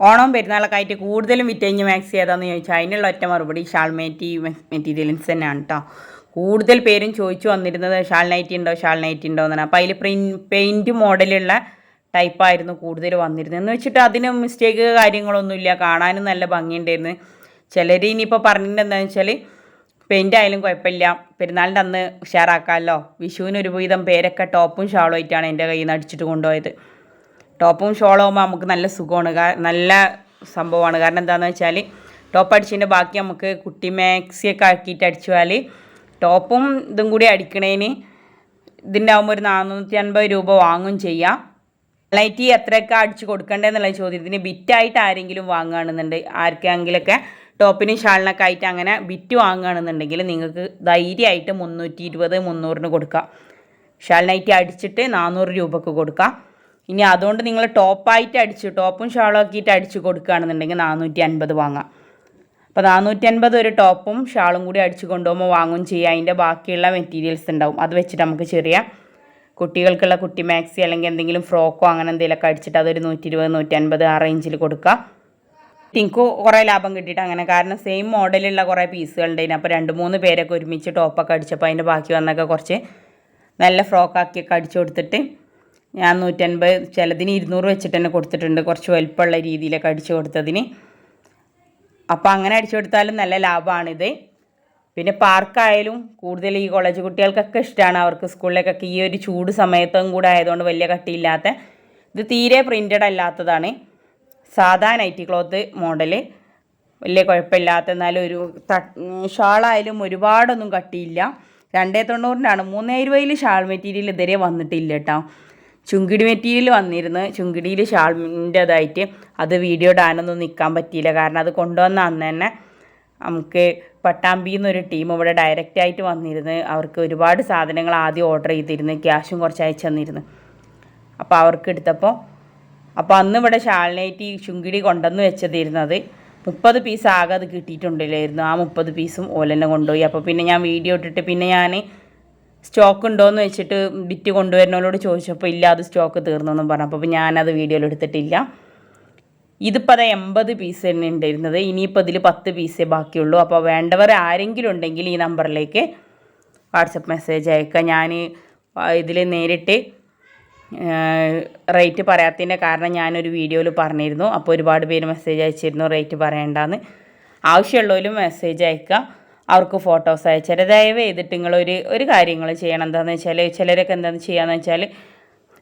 ഓണം പെരുന്നാളൊക്കെ ആയിട്ട് കൂടുതലും വിറ്റഴിഞ്ഞ് മാക്സ് ഏതാണെന്ന് ചോദിച്ചാൽ അതിനുള്ള ഒറ്റ മറുപടി ഷാൾ മേറ്റി മെറ്റീരിയൽസ് തന്നെയാണ് കേട്ടോ കൂടുതൽ പേരും ചോദിച്ചു വന്നിരുന്നത് ഷാൾ നൈറ്റി ഉണ്ടോ ഷാൾ നൈറ്റി ഉണ്ടോ എന്നാണ്. അപ്പോൾ അതിൽ പ്രിൻ പെയിന്റ് മോഡലുള്ള ടൈപ്പായിരുന്നു കൂടുതൽ വന്നിരുന്നത്. എന്ന് വെച്ചിട്ട് അതിന് മിസ്റ്റേക്ക് കാര്യങ്ങളൊന്നുമില്ല കാണാനും നല്ല ഭംഗിയുണ്ടായിരുന്നു. ചിലർ ഇനിയിപ്പോൾ പറഞ്ഞിട്ടുണ്ടെന്ന് വെച്ചാൽ പെയിന്റ് ആയാലും കുഴപ്പമില്ല. പെരുന്നാളിന്റെ അന്ന് ഉഷാറാക്കാമല്ലോ വിഷുവിന് ഒരുവിധം പേരൊക്കെ ടോപ്പും ഷാളും ആയിട്ടാണ് എന്റെ കയ്യിൽ നിന്ന് അടിച്ചിട്ട് കൊണ്ടുപോയത്. ടോപ്പും ഷോളാകുമ്പോൾ നമുക്ക് നല്ല സുഖമാണ്. നല്ല സംഭവമാണ്. കാരണം എന്താണെന്ന് വെച്ചാൽ ടോപ്പ് അടിച്ചതിന്റെ ബാക്കി നമുക്ക് കുട്ടി മാക്സിയൊക്കെ ആക്കിയിട്ട് അടിച്ചാൽ ടോപ്പും ഇതും കൂടി അടിക്കണേന് ഇതിന്റെ ആകുമ്പോൾ ഒരു നാനൂറ്റി അൻപത് രൂപ വാങ്ങും ചെയ്യാം. ലൈറ്റ് എത്രയൊക്കെ അടിച്ച് കൊടുക്കണ്ടേന്നുള്ള ചോദ്യത്തിന് ബിറ്റായിട്ട് ആരെങ്കിലും വാങ്ങുകയാണെന്നുണ്ട് ആർക്കെങ്കിലൊക്കെ ടോപ്പിനും ഷാളിനൊക്കെ ആയിട്ട് അങ്ങനെ ബിറ്റ് വാങ്ങുകയാണെന്നുണ്ടെങ്കിൽ നിങ്ങൾക്ക് ധൈര്യമായിട്ട് മുന്നൂറ്റി ഇരുപത് മുന്നൂറിന് കൊടുക്കാം. ഷാൾ നൈറ്റി അടിച്ചിട്ട് നാനൂറ് രൂപക്ക് കൊടുക്കാം. ഇനി അതുകൊണ്ട് നിങ്ങൾ ടോപ്പായിട്ട് അടിച്ച് ടോപ്പും ഷാളും ആക്കിയിട്ട് അടിച്ച് കൊടുക്കുകയാണെന്നുണ്ടെങ്കിൽ നാനൂറ്റി അൻപത് വാങ്ങാം. അപ്പോൾ നാനൂറ്റി അൻപത് ഒരു ടോപ്പും ഷാളും കൂടി അടിച്ച് കൊണ്ടുപോകുമ്പോൾ വാങ്ങും ചെയ്യുക അതിന്റെ ബാക്കിയുള്ള മെറ്റീരിയൽസ് ഉണ്ടാവും. അത് വെച്ചിട്ട് നമുക്ക് ചെറിയ കുട്ടികൾക്കുള്ള കുട്ടി മാക്സി അല്ലെങ്കിൽ എന്തെങ്കിലും ഫ്രോക്കോ അങ്ങനെ എന്തെങ്കിലുമൊക്കെ അടിച്ചിട്ട് അതൊരു നൂറ്റി ഇരുപത് നൂറ്റി അൻപത് ആ റേഞ്ചിൽ കൊടുക്കുക. തിങ്കു കുറേ ലാഭം കിട്ടിയിട്ട് അങ്ങനെ. കാരണം സെയിം മോഡലുള്ള കുറേ പീസുകൾ ഉണ്ടായിരുന്നു. അപ്പോൾ രണ്ട് മൂന്ന് പേരൊക്കെ ഒരുമിച്ച് ടോപ്പൊക്കെ അടിച്ചപ്പോൾ അതിന്റെ ബാക്കി വന്നൊക്കെ കുറച്ച് നല്ല ഫ്രോക്കാക്കിയൊക്കെ അടിച്ചു കൊടുത്തിട്ട് ഞാൻ നൂറ്റൻപത് ചിലതിന് ഇരുന്നൂറ് വെച്ചിട്ട് തന്നെ കൊടുത്തിട്ടുണ്ട്. കുറച്ച് വലുപ്പമുള്ള രീതിയിലൊക്കെ അടിച്ചു കൊടുത്തതിന്. അപ്പോൾ അങ്ങനെ അടിച്ചു കൊടുത്താലും നല്ല ലാഭമാണിത് പിന്നെ പാർക്കായാലും കൂടുതൽ ഈ കോളേജ് കുട്ടികൾക്കൊക്കെ ഇഷ്ടമാണ് അവർക്ക് സ്കൂളിലേക്കൊക്കെ ഈ ഒരു ചൂട് സമയത്തും കൂടെ ആയതുകൊണ്ട് വലിയ കട്ടിയില്ലാത്ത. ഇത് തീരെ പ്രിന്റഡ് അല്ലാത്തതാണ്. സാധാ നൈറ്റി ക്ലോത്ത് മോഡൽ വലിയ കുഴപ്പമില്ലാത്ത എന്നാലും ഒരു ഷാളായാലും ഒരുപാടൊന്നും കട്ടിയില്ല. രണ്ടേ ആണ് മൂന്നേ ഇരുപതിൽ ഷാൾ മെറ്റീരിയൽ ഇതുവരെ വന്നിട്ടില്ല കേട്ടോ. ചുങ്കിടി മെറ്റീരിയൽ വന്നിരുന്നു. ചുങ്കിടിയിൽ ഷാളിന്റെതായിട്ട് അത് വീഡിയോ ഇടാനൊന്നും നിൽക്കാൻ പറ്റിയില്ല. കാരണം അത് കൊണ്ടുവന്ന അന്ന് തന്നെ നമുക്ക് പട്ടാമ്പി എന്നൊരു ടീം ഇവിടെ ഡയറക്റ്റായിട്ട് വന്നിരുന്നു. അവർക്ക് ഒരുപാട് സാധനങ്ങൾ ആദ്യം ഓർഡർ ചെയ്തിരുന്നു. ക്യാഷും കുറച്ച് അയച്ചു തന്നിരുന്നു. അപ്പോൾ അവർക്ക് എടുത്തപ്പോൾ അപ്പോൾ അന്ന് ഇവിടെ ഷാൾനൈറ്റ് ചുങ്കിടി കൊണ്ടുവന്ന് വെച്ചതിരുന്നത് മുപ്പത് പീസ് ആകെ അത് കിട്ടിയിട്ടുണ്ടില്ലായിരുന്നു ആ മുപ്പത് പീസും ഓലെന്നെ കൊണ്ടുപോയി. അപ്പോൾ പിന്നെ ഞാൻ വീഡിയോ ഇട്ടിട്ട് പിന്നെ ഞാൻ സ്റ്റോക്ക് ഉണ്ടോയെന്ന് വെച്ചിട്ട് ബിറ്റ് കൊണ്ടുവരുന്നവരോട് ചോദിച്ചപ്പോൾ ഇല്ല അത് സ്റ്റോക്ക് തീർന്നെന്നും പറഞ്ഞു. അപ്പോൾ ഞാനത് വീഡിയോയിൽ എടുത്തിട്ടില്ല. ഇതിപ്പോൾ അത് എൺപത് പീസ് തന്നെ ഉണ്ടായിരുന്നത്. ഇനിയിപ്പോൾ ഇതിൽ പത്ത് പീസേ ബാക്കിയുള്ളൂ. അപ്പോൾ വേണ്ടവർ ആരെങ്കിലും ഉണ്ടെങ്കിൽ ഈ നമ്പറിലേക്ക് വാട്സപ്പ് മെസ്സേജ് അയക്കുക. ഞാൻ ഇതിൽ നേരിട്ട് റേറ്റ് പറയാത്തതിന്റെ കാരണം ഞാനൊരു വീഡിയോയിൽ പറഞ്ഞിരുന്നു. അപ്പോൾ ഒരുപാട് പേര് മെസ്സേജ് അയച്ചിരുന്നു റേറ്റ് പറയണ്ടെന്ന്. ആവശ്യമുള്ളവരും മെസ്സേജ് അയക്കുക. അവർക്ക് ഫോട്ടോസ് അയച്ചുതരാം ദയവ് ചെയ്തിട്ട് നിങ്ങളൊരു ഒരു കാര്യങ്ങൾ ചെയ്യണം. എന്താണെന്ന് വെച്ചാൽ ചിലരൊക്കെ എന്താണെന്ന് ചെയ്യാന്ന് വെച്ചാൽ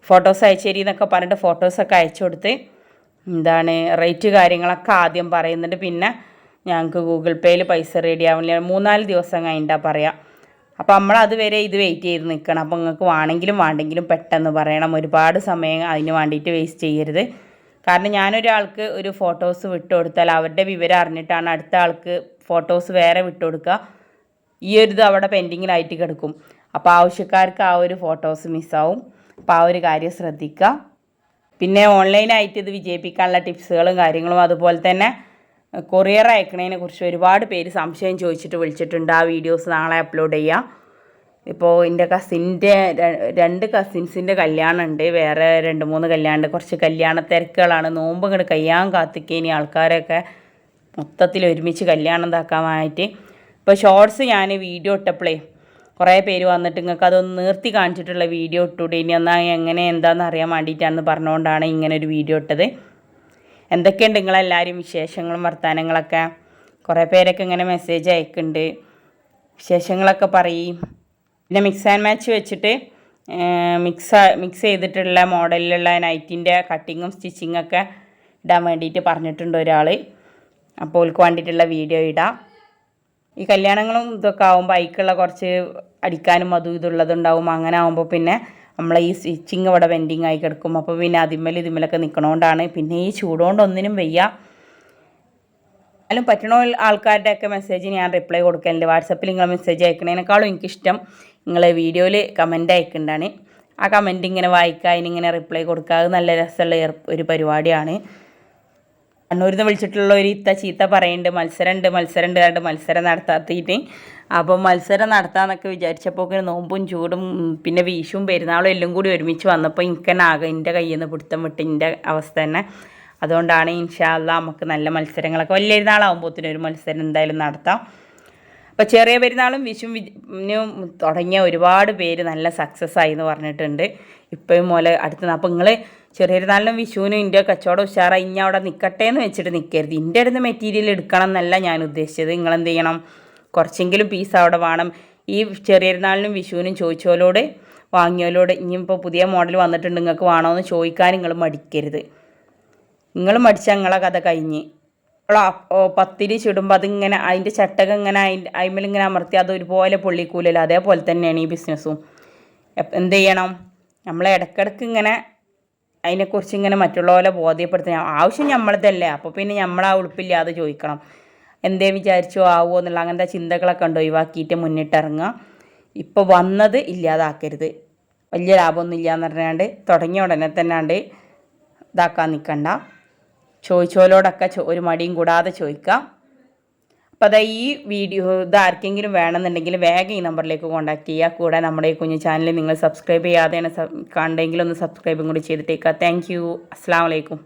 ഫോട്ടോസ് അയച്ചേരി എന്നൊക്കെ പറഞ്ഞിട്ട് ഫോട്ടോസൊക്കെ അയച്ചു കൊടുത്ത് എന്താണ് റേറ്റ് കാര്യങ്ങളൊക്കെ ആദ്യം പറയുന്നുണ്ട്. പിന്നെ ഞങ്ങൾക്ക് ഗൂഗിൾ പേയിൽ പൈസ റെഡി ആവുന്നില്ല മൂന്നാൽ ദിവസം കഴിഞ്ഞിട്ടാണ് പറയാം. അപ്പോൾ നമ്മൾ അതുവരെ ഇത് വെയിറ്റ് ചെയ്ത് നിൽക്കണം അപ്പോൾ നിങ്ങൾക്ക് വേണമെങ്കിലും വേണ്ടെങ്കിലും പെട്ടെന്ന് പറയണം. ഒരുപാട് സമയം അതിന് വേണ്ടിയിട്ട് വേസ്റ്റ് ചെയ്യരുത്. കാരണം ഞാനൊരാൾക്ക് ഒരു ഫോട്ടോസ് വിട്ടു കൊടുത്താൽ അവരുടെ വിവരം അറിഞ്ഞിട്ടാണ് അടുത്ത ആൾക്ക് ഫോട്ടോസ് വേറെ വിട്ടു കൊടുക്കുക ഈ ഒരു ഇത് അവിടെ പെൻഡിങ്ങിലായിട്ട് കിടക്കും. അപ്പോൾ ആവശ്യക്കാർക്ക് ആ ഒരു ഫോട്ടോസ് മിസ്സാവും. അപ്പോൾ ആ ഒരു കാര്യം ശ്രദ്ധിക്കുക. പിന്നെ ഓൺലൈനായിട്ട് ഇത് വിജയിപ്പിക്കാനുള്ള ടിപ്സുകളും കാര്യങ്ങളും അതുപോലെ തന്നെ കൊറിയർ അയക്കുന്നതിനെക്കുറിച്ച് കുറിച്ച് ഒരുപാട് പേര് സംശയം ചോദിച്ചിട്ട് വിളിച്ചിട്ടുണ്ട്. ആ വീഡിയോസ് നാളെ അപ്ലോഡ് ചെയ്യാം. ഇപ്പോൾ എന്റെ കസിന്റെ രണ്ട് കസിൻസിന്റെ കല്യാണമുണ്ട് വേറെ രണ്ട് മൂന്ന് കല്യാണമുണ്ട് കുറച്ച് കല്യാണ തിരക്കുകളാണ്. നോമ്പ് ഇങ്ങോട്ട് കയ്യാൻ കാത്തിക്കേനി ആൾക്കാരൊക്കെ. മൊത്തത്തിൽ ഒരുമിച്ച് കല്യാണം ഇതാക്കാനായിട്ട്. ഇപ്പോൾ ഷോർട്സ് ഞാൻ വീഡിയോ ഇട്ടപ്പോഴേ കുറേ പേര് വന്നിട്ട് നിങ്ങൾക്ക് അതൊന്ന് നിർത്തി കാണിച്ചിട്ടുള്ള വീഡിയോ ഇട്ടൂടെ. ഇനി എന്നാൽ എങ്ങനെ എന്താണെന്ന് അറിയാൻ വേണ്ടിയിട്ടാണെന്ന് പറഞ്ഞുകൊണ്ടാണ് ഇങ്ങനെ ഒരു വീഡിയോ ഇട്ടത്. എന്തൊക്കെയുണ്ട് നിങ്ങളെല്ലാവരും വിശേഷങ്ങളും വർത്തമാനങ്ങളൊക്കെ കുറേ പേരൊക്കെ ഇങ്ങനെ മെസ്സേജ് അയക്കുന്നുണ്ട് വിശേഷങ്ങളൊക്കെ പറയും. പിന്നെ മിക്സ് ആൻഡ് മാച്ച് വെച്ചിട്ട് മിക്സ് മിക്സ് ചെയ്തിട്ടുള്ള മോഡലിലുള്ള നൈറ്റിന്റെ കട്ടിങ്ങും സ്റ്റിച്ചിങ്ങും ഒക്കെ ഇടാൻ വേണ്ടിയിട്ട് പറഞ്ഞിട്ടുണ്ട് ഒരാൾ അപ്പോൾ ഓൾക്ക് വേണ്ടിയിട്ടുള്ള വീഡിയോ ഇടാം. ഈ കല്യാണങ്ങളും ഇതൊക്കെ ആകുമ്പോൾ അതിക്കുള്ള കുറച്ച് അടിക്കാനും അതും ഇതുള്ളതുണ്ടാവും അങ്ങനെ ആകുമ്പോൾ പിന്നെ നമ്മൾ ഈ സ്റ്റിച്ചിങ് ഇവിടെ വെൻഡിങ് ആയി കിടക്കും. അപ്പോൾ പിന്നെ അതിന്മേൽ ഇതിമ്മലൊക്കെ നിൽക്കണോണ്ടാണ് പിന്നെ ഈ ചൂടുകൊണ്ട് ഒന്നിനും വയ്യ. എന്നാലും പറ്റണ ആൾക്കാരുടെയൊക്കെ മെസ്സേജ് ഞാൻ റിപ്ലൈ കൊടുക്കലുണ്ട്. വാട്സപ്പിൽ നിങ്ങൾ മെസ്സേജ് അയക്കണേനേക്കാളും എനിക്കിഷ്ടം നിങ്ങൾ വീഡിയോയിൽ കമന്റ് അയക്കേണ്ടതാണ് ആ കമന്റ് ഇങ്ങനെ വായിക്കുക അതിനിങ്ങനെ റിപ്ലൈ കൊടുക്കുക അത് നല്ല രസമുള്ള ഒരു പരിപാടിയാണ്. കണ്ണൂരിൽ നിന്ന് വിളിച്ചിട്ടുള്ള ഒരു ഇത്ത ചീത്ത പറയുന്നുണ്ട് മത്സരമുണ്ട് മത്സരമുണ്ട് കണ്ട് മത്സരം നടത്താത്തിട്ട്. അപ്പോൾ മത്സരം നടത്താമെന്നൊക്കെ വിചാരിച്ചപ്പോൾ ഒക്കെ നോമ്പും ചൂടും പിന്നെ വീശും പെരുന്നാളും എല്ലാം കൂടി ഒരുമിച്ച് വന്നപ്പോൾ എനിക്ക് തന്നെ ആകെ എന്റെ കയ്യിൽ നിന്ന് പിടുത്തം വിട്ട് എന്റെ അവസ്ഥ തന്നെ. അതുകൊണ്ടാണ് ഇൻഷാല്ല നമുക്ക് നല്ല മത്സരങ്ങളൊക്കെ വലിയ പെരുന്നാളാകുമ്പോഴത്തേനും ഒരു മത്സരം എന്തായാലും നടത്താം. അപ്പോൾ ചെറിയ പെരുന്നാളും വിഷുവിനും തുടങ്ങിയ ഒരുപാട് പേര് നല്ല സക്സസ് ആയി എന്ന് പറഞ്ഞിട്ടുണ്ട്. ഇപ്പോഴും പോലെ അടുത്ത് അപ്പോൾ നിങ്ങൾ ചെറിയ പെരുന്നാളിനും വിഷുവിനും എന്റെ കച്ചവടം ഉഷാറായി. ഇനി അവിടെ നിൽക്കട്ടെ എന്ന് വെച്ചിട്ട് നിൽക്കരുത് എന്റെ അടുത്ത് മെറ്റീരിയൽ എടുക്കണം എന്നല്ല ഞാൻ ഉദ്ദേശിച്ചത്. നിങ്ങൾ എന്ത് ചെയ്യണം? കുറച്ചെങ്കിലും പീസ് അവിടെ വേണം. ഈ ചെറിയ പെരുന്നാളിനും വിഷുവിനും ചോദിച്ചോലോട് വാങ്ങിയോലോട് ഇനിയിപ്പോൾ പുതിയ മോഡൽ വന്നിട്ടുണ്ട്. നിങ്ങൾക്ക് വേണമെന്ന് ചോദിക്കാൻ നിങ്ങൾ മടിക്കരുത്. നിങ്ങൾ മടിച്ചാൽ നിങ്ങളെ കഥ കഴിഞ്ഞ്. പത്തിരി ചുടുമ്പോൾ അതിങ്ങനെ അതിന്റെ ചട്ടകം ഇങ്ങനെ അതിന്റെ അതിമേലിങ്ങനെ അമർത്തി അത് ഒരുപോലെ പൊള്ളിക്കൂലല്ലോ. അതേപോലെ തന്നെയാണ് ഈ ബിസിനസ്സും. എന്ത് ചെയ്യണം? നമ്മൾ ഇടയ്ക്കിടയ്ക്ക് ഇങ്ങനെ അതിനെക്കുറിച്ച് ഇങ്ങനെ മറ്റുള്ളവരെ പോലെ ബോധ്യപ്പെടുത്തുക ആവശ്യം നമ്മളതല്ലേ അപ്പോൾ പിന്നെ നമ്മൾ ആ ഉളുപ്പില്ലാതെ ചോദിക്കണം. എന്തേ വിചാരിച്ചോ ആവോ എന്നുള്ള അങ്ങനത്തെ ചിന്തകളൊക്കെ ഉണ്ട് ഒഴിവാക്കിയിട്ട് മുന്നിട്ടിറങ്ങുക. ഇപ്പോൾ വന്നത് ഇല്ലാതാക്കരുത്. വലിയ ലാഭമൊന്നും ഇല്ലയെന്ന് പറഞ്ഞാണ്ട് തുടങ്ങിയ ഉടനെ തന്നെ ഇതാക്കാൻ നിൽക്കണ്ട ചോദിച്ചോലോടൊക്കെ ഒരു മടിയും കൂടാതെ ചോദിക്കാം. അപ്പോൾ അതാ ഈ വീഡിയോ ഇത് ആർക്കെങ്കിലും വേണമെന്നുണ്ടെങ്കിൽ വേഗം ഈ നമ്പറിലേക്ക് കോൺടാക്ട് ചെയ്യുക. കൂടെ നമ്മുടെ ഈ കുഞ്ഞു ചാനൽ നിങ്ങൾ സബ്സ്ക്രൈബ് ചെയ്യാതെയാണ് കണ്ടെങ്കിൽ ഒന്ന് സബ്സ്ക്രൈബും കൂടി ചെയ്തിട്ടേക്കുക താങ്ക് യു അസ്സാം വലൈക്കും.